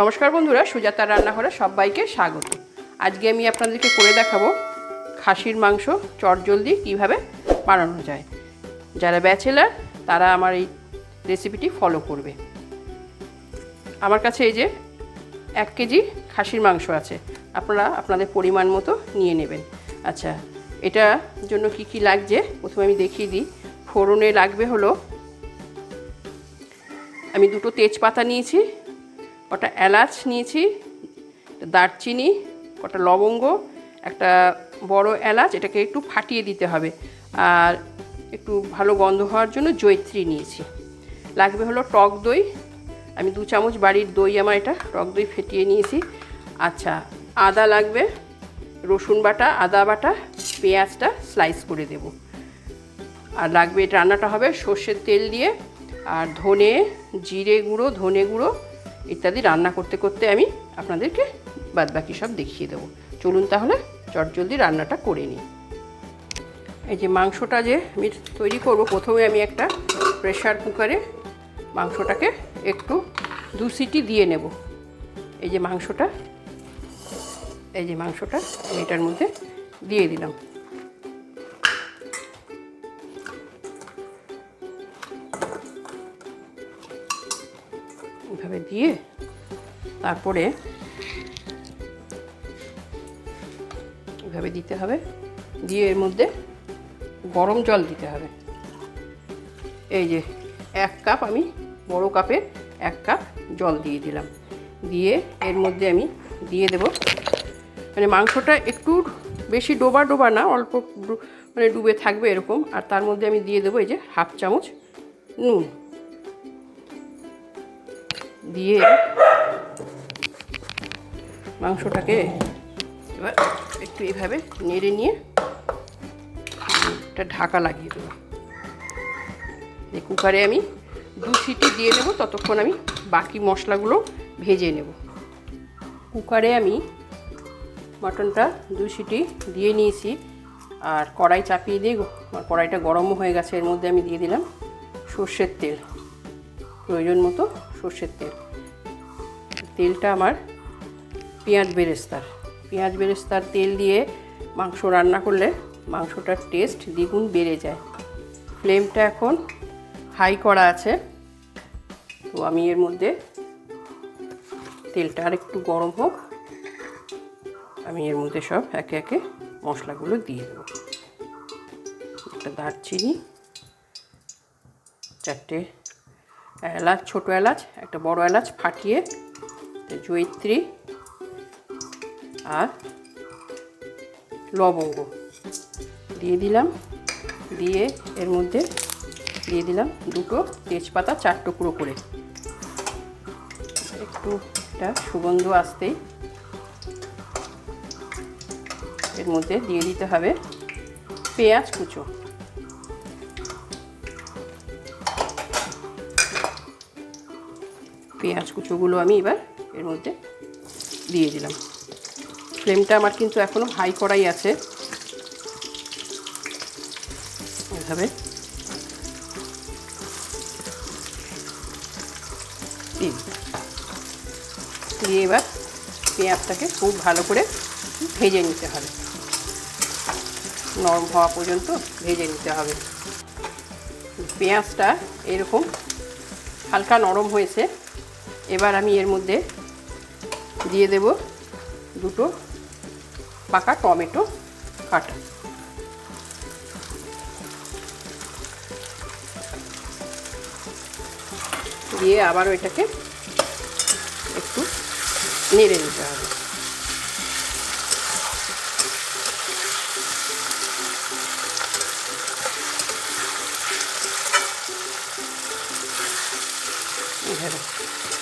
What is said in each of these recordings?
নমস্কার বন্ধুরা, সুজাতার রান্নাঘরে সবাইকে স্বাগত। আজকে আমি আপনাদেরকে করে দেখাবো খাসির মাংস চটজলদি কীভাবে বানানো যায়। যারা ব্যাচেলার, তারা আমার এই রেসিপিটি ফলো করবে। আমার কাছে এই যে এক কেজি খাসির মাংস আছে, আপনারা আপনাদের পরিমাণ মতো নিয়ে নেবেন। আচ্ছা এটা জন্য কি কি লাগছে? প্রথমে আমি দেখিয়ে দিই। ফোড়নে লাগবে হলো, আমি দুটো তেজপাতা নিয়েছি কটা এলাচ নিয়েছি দারচিনি, কটা লবঙ্গ, একটা বড় এলাচ, এটাকে একটু ফাটিয়ে দিতে হবে। আর একটু ভালো গন্ধ হওয়ার জন্য জৈত্রী নিয়েছি। লাগবে হলো টক দই। আমি দু চামচ বাড়ির দই আমার এটা, টক দই ফেটিয়ে নিয়েছি। আচ্ছা আদা লাগবে, রসুন বাটা, আদা বাটা, পেঁয়াজটা স্লাইস করে দেব। আর লাগবে এটা রান্নাটা হবে সর্ষের তেল দিয়ে। আর ধনে, জিরে গুঁড়ো, ধনে গুঁড়ো ইত্যাদি রান্না করতে করতে আমি আপনাদেরকে বাদ বাকি সব দেখিয়ে দেবো। চলুন তাহলে চটজলদি রান্নাটা করে নিই। এই যে মাংসটা যে আমি তৈরি করব, প্রথমে আমি একটা প্রেশার কুকারে মাংসটাকে একটু দু সিটি দিয়ে নেব। এই যে মাংসটা, এই যে মাংসটা এটার মধ্যে দিয়ে দিলাম। এভাবে দিয়ে তারপরে এভাবে দিতে হবে। দিয়ে এর মধ্যে গরম জল দিতে হবে। এই যে এক কাপ আমি বড় কাপে এক কাপ জল দিয়ে দিলাম। দিয়ে এর মধ্যে আমি দিয়ে দেব। মানে মাংসটা একটু বেশি ডোবা ডোবা না, অল্প মানে ডুবে থাকবে এরকম। আর তার মধ্যে আমি দিয়ে দেবো এই যে হাফ চামচ নুন। দিয়ে মাংসটাকে এবার একটু এইভাবে নেড়ে নিয়ে একটা ঢাকা লাগিয়ে দেবো। এই কুকারে আমি দু সিটি দিয়ে নেব, ততক্ষণ আমি বাকি মশলাগুলো ভেজে নেব। কুকারে আমি মাটনটা দু সিটি দিয়ে নিয়েছি, আর কড়াই চাপিয়ে দিয়ে কড়াইটা গরমও হয়ে গেছে, এর মধ্যে আমি দিয়ে দিলাম সর্ষের তেল, প্রয়োজন মতো সর্ষের তেল। তেলটা আমার পেঁয়াজ বেরেস্তার। পেঁয়াজ বেরেস্তার তেল দিয়ে মাংস রান্না করলে মাংসটার টেস্ট দ্বিগুণ বেড়ে যায়। ফ্লেমটা এখন হাই করা আছে। তো আমি এর মধ্যে তেলটা আর একটু গরম হোক, আমি এর মধ্যে সব একে একে মশলাগুলো দিয়ে দেবো। একটা দারচিনি, চারটে এলাচ, ছোটো এলাচ, একটা বড় এলাচ ফাটিয়ে একটা জয়িত্রী আর লবঙ্গ। দিয়ে দিলাম, দিয়ে এর মধ্যে দিয়ে দিলাম দুটো তেজপাতা চার টুকরো করে। একটু এটা সুগন্ধ আসতেই এর মধ্যে দিয়ে দিতে হবে পেঁয়াজ কুচো। পেঁয়াজ কুচোগুলো আমি এবার এর মধ্যে দিয়ে দিলাম। ফ্লেমটা আমার কিন্তু এখনও হাই করাই আছে। এভাবে। দিয়ে এবার পেঁয়াজটাকে খুব ভালো করে ভেজে নিতে হবে। নরম হওয়া পর্যন্ত ভেজে নিতে হবে। পেঁয়াজটা এরকম হালকা নরম হয়েছে। এবার আমি এর মধ্যে দিয়ে দেব দুটো পাকা টমেটো কাটা দিয়ে আবারও এটাকে একটু নেড়ে নিতে হবে।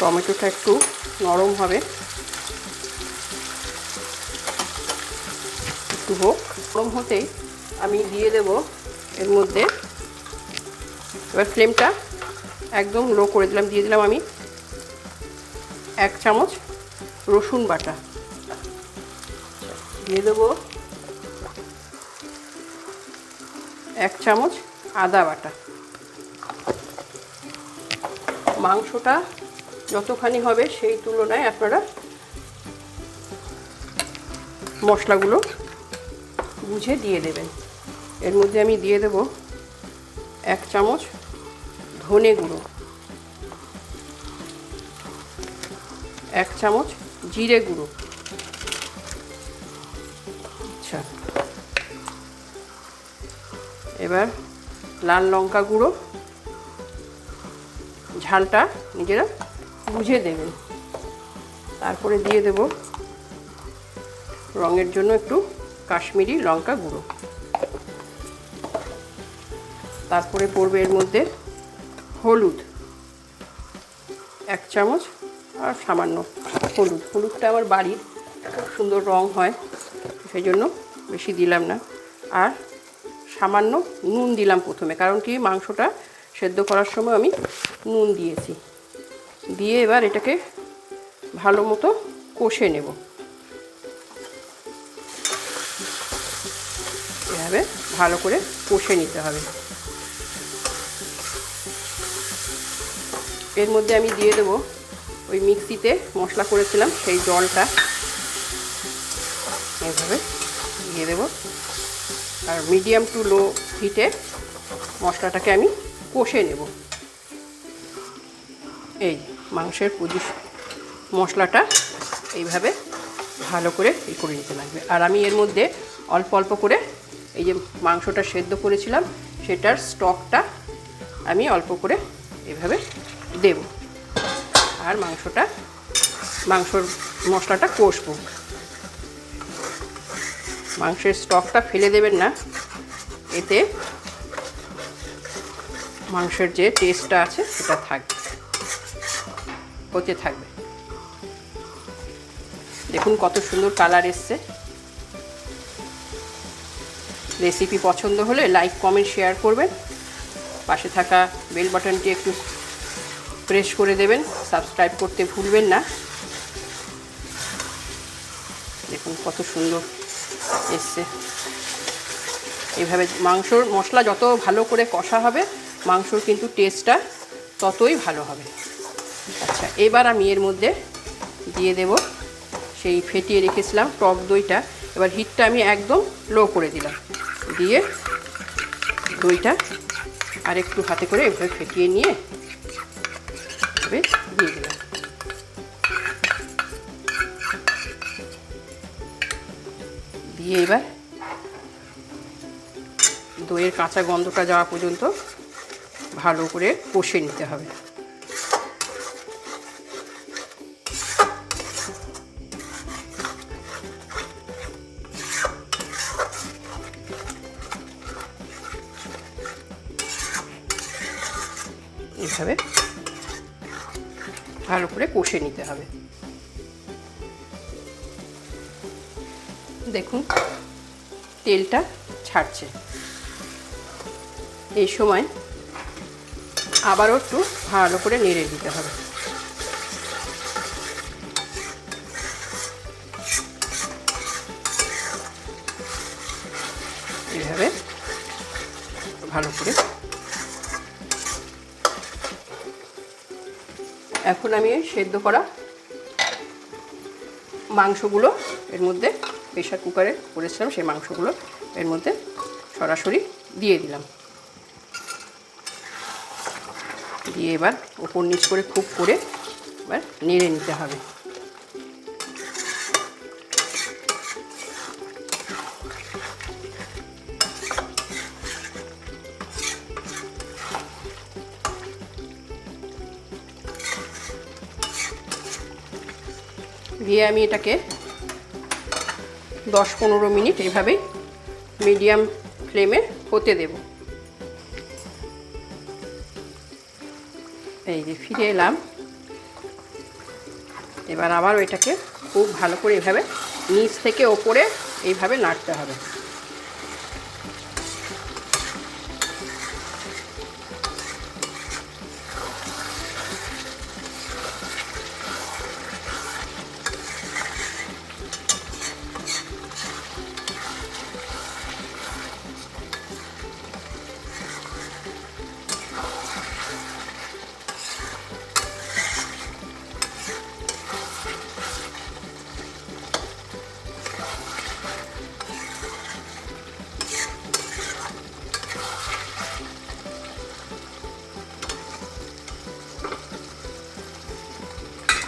টমেটোটা একটু নরম হবে। একটু হোক। নরম হতেই আমি দিয়ে দেব এর মধ্যে। এবার ফ্লেমটা একদম লো করে দিলাম। দিয়ে দিলাম আমি এক চামচ রসুন বাটা। দিয়ে দেবো এক চামচ আদা বাটা। মাংসটা যতখানি হবে সেই তুলনায় আপনারা মশলাগুলো বুঝে দিয়ে দেবেন এর মধ্যে আমি দিয়ে দেব এক চামচ ধনে গুঁড়ো, এক চামচ জিরে গুঁড়ো। আচ্ছা। এবার লাল লঙ্কা গুঁড়ো, ঝালটা নিজেরা বুঝে দেবেন তারপরে দিয়ে দেব রঙের জন্য একটু কাশ্মীরি লঙ্কা গুঁড়ো। তারপরে পড়বে এর মধ্যে হলুদ, এক চামচ, আর সামান্য হলুদ। হলুদটা আমার বাড়ির খুব সুন্দর রং হয়, সেই জন্য বেশি দিলাম না। আর সামান্য নুন দিলাম প্রথমে, কারণ কি মাংসটা সেদ্ধ করার সময় আমি নুন দিয়েছি। দিয়ে এবার এটাকে ভালো মতো কষে নেব। এভাবে ভালো করে কষে নিতে হবে। এর মধ্যে আমি দিয়ে দেবো ওই মিক্সিতে মশলা করেছিলাম, সেই জলটা। এইভাবে দিয়ে দেবো। আর মিডিয়াম টু লো হিটে মশলাটাকে আমি কষে নেব। এই মাংসের পুজি মশলাটা এইভাবে ভালো করে ই করে নিতে লাগবে। আর আমি এর মধ্যে অল্প অল্প করে এই যে মাংসটা সেদ্ধ করেছিলাম, সেটার স্টকটা আমি অল্প করে এভাবে দেব। আর মাংসটা, মাংসর মশলাটা কষবো। মাংসের স্টকটা ফেলে দেবেন না। এতে মাংসের যে টেস্টটা আছে, সেটা থাকবে। হতে থাকবে। দেখুন কত সুন্দর কালার এসছে। রেসিপি পছন্দ হলে লাইক, কমেন্ট, শেয়ার করবেন। পাশে থাকা বেল বাটনটি একটু প্রেস করে দেবেন। সাবস্ক্রাইব করতে ভুলবেন না। দেখুন কত সুন্দর এসছে। এইভাবে মাংসর মশলা যত ভালো করে কষা হবে, মাংসর কিন্তু টেস্টটা ততই ভালো হবে। আচ্ছা এবার আমি এর মধ্যে দিয়ে দেব সেই ফেটিয়ে রেখেছিলাম টক দইটা। এবার হিটটা আমি একদম লো করে দিলাম। দিয়ে দইটা আর একটু হাতে করে এভাবে ফেটিয়ে নিয়ে এভাবে দিয়ে দিলাম। দিয়ে এবার দইয়ের কাঁচা গন্ধটা যাওয়া পর্যন্ত ভালো করে কষে নিতে হবে। ভালো করে কষে নিতে হবে। দেখুন, তেলটা ছাড়ছে। এই সময় আবারও একটু ভালো করে নেড়ে দিতে হবে। এইভাবে ভালো করে এখন আমি সেদ্ধ করা মাংসগুলো এর মধ্যে প্রেশার কুকারে করেছিলাম, সেই মাংসগুলো এর মধ্যে সরাসরি দিয়ে দিলাম। দিয়ে এবার ওপর নিচ করে খুব করে এবার নেড়ে নিতে হবে। দিয়ে আমি এটাকে দশ পনেরো মিনিট এভাবেই মিডিয়াম ফ্লেমে হতে দেব। এই যে ফিরে এলাম। এবার আবার ওইটাকে খুব ভালো করে এভাবে নিচ থেকে ওপরে এইভাবে নাড়তে হবে।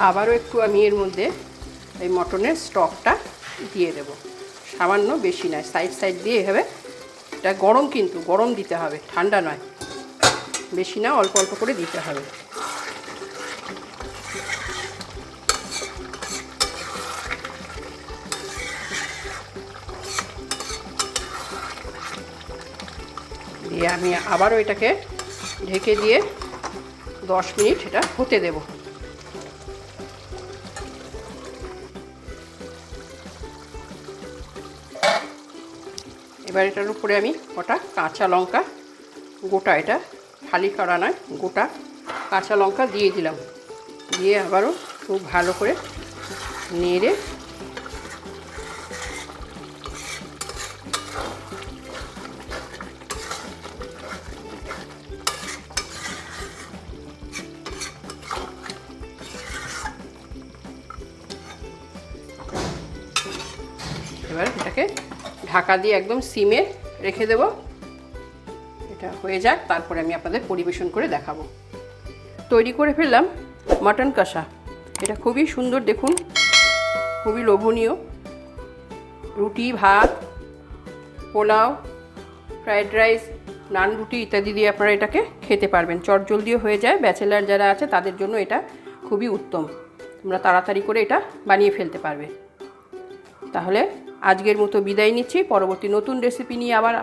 আবারও একটু আমি এর মধ্যে এই মটনের স্টকটা দিয়ে দেব। সামান্য বেশি নয় সাইড সাইড দিয়ে হবে এটা গরম কিন্তু, গরম দিতে হবে, ঠান্ডা নয়। বেশি না, অল্প অল্প করে দিতে হবে। দিয়ে আমি আবারও এটাকে ঢেকে দিয়ে দশ মিনিট এটা হতে দেব। এবার এটার উপরে আমি কটা কাঁচা লঙ্কা গোটা, এটা খালি করা নয়, গোটা কাঁচা লঙ্কা দিয়ে দিলাম। দিয়ে আবারও খুব ভালো করে নেড়ে এবার এটাকে ঢাকা দিয়ে একদম সিমে রেখে দেব। এটা হয়ে যাক, তারপরে আমি আপনাদের পরিবেশন করে দেখাবো। তৈরি করে ফেললাম মাটন কষা। এটা খুবই সুন্দর, দেখুন, খুবই লোভনীয়। রুটি, ভাত, পোলাও ফ্রায়েড রাইস, নান রুটি ইত্যাদি দিয়ে আপনারা এটাকে খেতে পারবেন। চটজলদিও হয়ে যায়। ব্যাচেলার যারা আছে, তাদের জন্য এটা খুবই উত্তম। তোমরা তাড়াতাড়ি করে এটা বানিয়ে ফেলতে পারবে। তাহলে আজকের মতো বিদায় নিচ্ছি। পরবর্তী নতুন রেসিপি নিয়ে আবার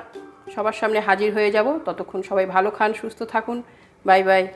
সবার সামনে হাজির হয়ে যাব। ততক্ষণ সবাই ভালো খান, সুস্থ থাকুন। Bye bye.